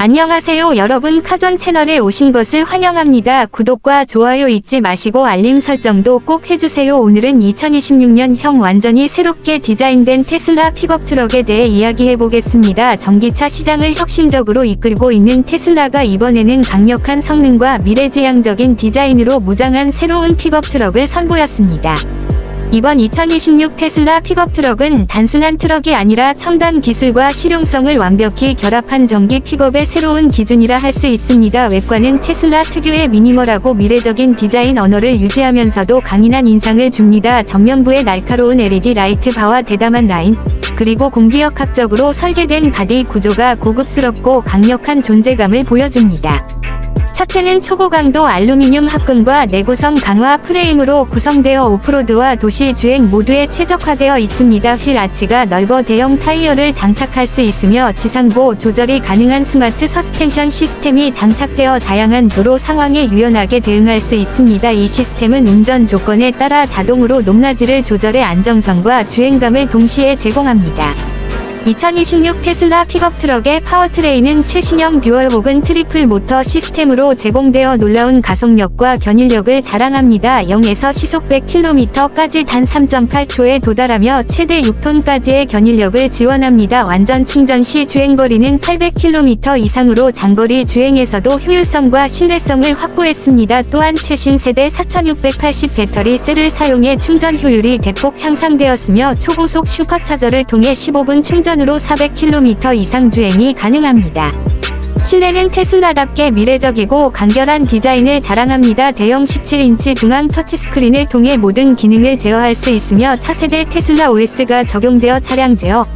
안녕하세요 여러분 카전 채널에 오신 것을 환영합니다. 구독과 좋아요 잊지 마시고 알림 설정도 꼭 해주세요. 오늘은 2026년형 완전히 새롭게 디자인된 테슬라 픽업 트럭에 대해 이야기해 보겠습니다. 전기차 시장을 혁신적으로 이끌고 있는 테슬라가 이번에는 강력한 성능과 미래지향적인 디자인으로 무장한 새로운 픽업 트럭을 선보였습니다. 이번 2026 테슬라 픽업 트럭은 단순한 트럭이 아니라 첨단 기술과 실용성을 완벽히 결합한 전기 픽업의 새로운 기준이라 할 수 있습니다. 외관은 테슬라 특유의 미니멀하고 미래적인 디자인 언어를 유지하면서도 강인한 인상을 줍니다. 전면부의 날카로운 LED 라이트 바와 대담한 라인, 그리고 공기역학적으로 설계된 바디 구조가 고급스럽고 강력한 존재감을 보여줍니다. 차체는 초고강도 알루미늄 합금과 내구성 강화 프레임으로 구성되어 오프로드와 도시 주행 모두에 최적화되어 있습니다. 휠 아치가 넓어 대형 타이어를 장착할 수 있으며 지상보 조절이 가능한 스마트 서스펜션 시스템이 장착되어 다양한 도로 상황에 유연하게 대응할 수 있습니다. 이 시스템은 운전 조건에 따라 자동으로 높낮이를 조절해 안정성과 주행감을 동시에 제공합니다. 2026 테슬라 픽업 트럭의 파워트레인은 최신형 듀얼 혹은 트리플 모터 시스템으로 제공되어 놀라운 가속력과 견인력을 자랑합니다. 0에서 시속 100km까지 단 3.8초에 도달하며 최대 6톤까지의 견인력을 지원합니다. 완전 충전 시 주행거리는 800km 이상으로 장거리 주행에서도 효율성과 신뢰성을 확보했습니다. 또한 최신 세대 4680 배터리 셀을 사용해 충전 효율이 대폭 향상되었으며 초고속 슈퍼차저를 통해 15분 충전으로 400km 이상 주행이 가능합니다. 실내는 테슬라답게 미래적이고 간결한 디자인을 자랑합니다. 대형 17인치 중앙 터치스크린을 통해 모든 기능을 제어할 수 있으며 차세대 테슬라 OS가 적용되어 차량 제어,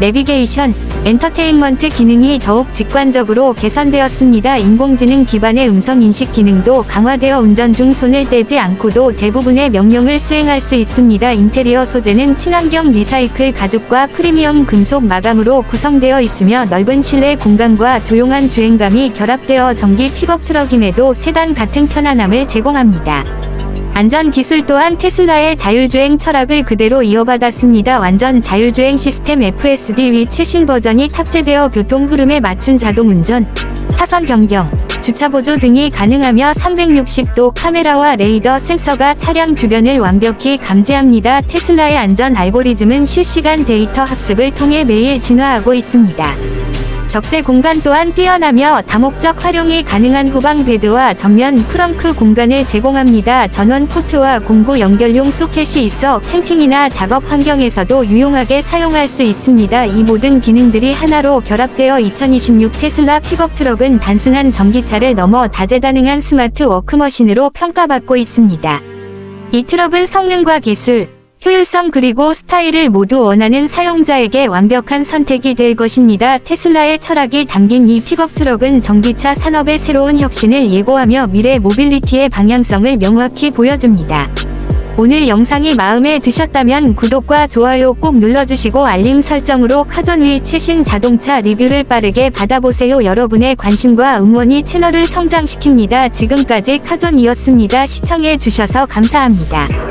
내비게이션, 엔터테인먼트 기능이 더욱 직관적으로 개선되었습니다. 인공지능 기반의 음성 인식 기능도 강화되어 운전 중 손을 떼지 않고도 대부분의 명령을 수행할 수 있습니다. 인테리어 소재는 친환경 리사이클 가죽과 프리미엄 금속 마감으로 구성되어 있으며 넓은 실내 공간과 조용한 주행감이 결합되어 전기 픽업 트럭임에도 세단 같은 편안함을 제공합니다. 안전 기술 또한 테슬라의 자율주행 철학을 그대로 이어받았습니다. 완전 자율주행 시스템 FSD 위 최신 버전이 탑재되어 교통 흐름에 맞춘 자동 운전, 차선 변경, 주차 보조 등이 가능하며 360도 카메라와 레이더 센서가 차량 주변을 완벽히 감지합니다. 테슬라의 안전 알고리즘은 실시간 데이터 학습을 통해 매일 진화하고 있습니다. 적재 공간 또한 뛰어나며 다목적 활용이 가능한 후방 베드와 전면 프렁크 공간을 제공합니다. 전원 포트와 공구 연결용 소켓이 있어 캠핑이나 작업 환경에서도 유용하게 사용할 수 있습니다. 이 모든 기능들이 하나로 결합되어 2026 테슬라 픽업 트럭은 단순한 전기차를 넘어 다재다능한 스마트 워크머신으로 평가받고 있습니다. 이 트럭은 성능과 기술, 효율성 그리고 스타일을 모두 원하는 사용자에게 완벽한 선택이 될 것입니다. 테슬라의 철학이 담긴 이 픽업 트럭은 전기차 산업의 새로운 혁신을 예고하며 미래 모빌리티의 방향성을 명확히 보여줍니다. 오늘 영상이 마음에 드셨다면 구독과 좋아요 꼭 눌러주시고 알림 설정으로 카전위 최신 자동차 리뷰를 빠르게 받아보세요. 여러분의 관심과 응원이 채널을 성장시킵니다. 지금까지 카전이었습니다. 시청해주셔서 감사합니다.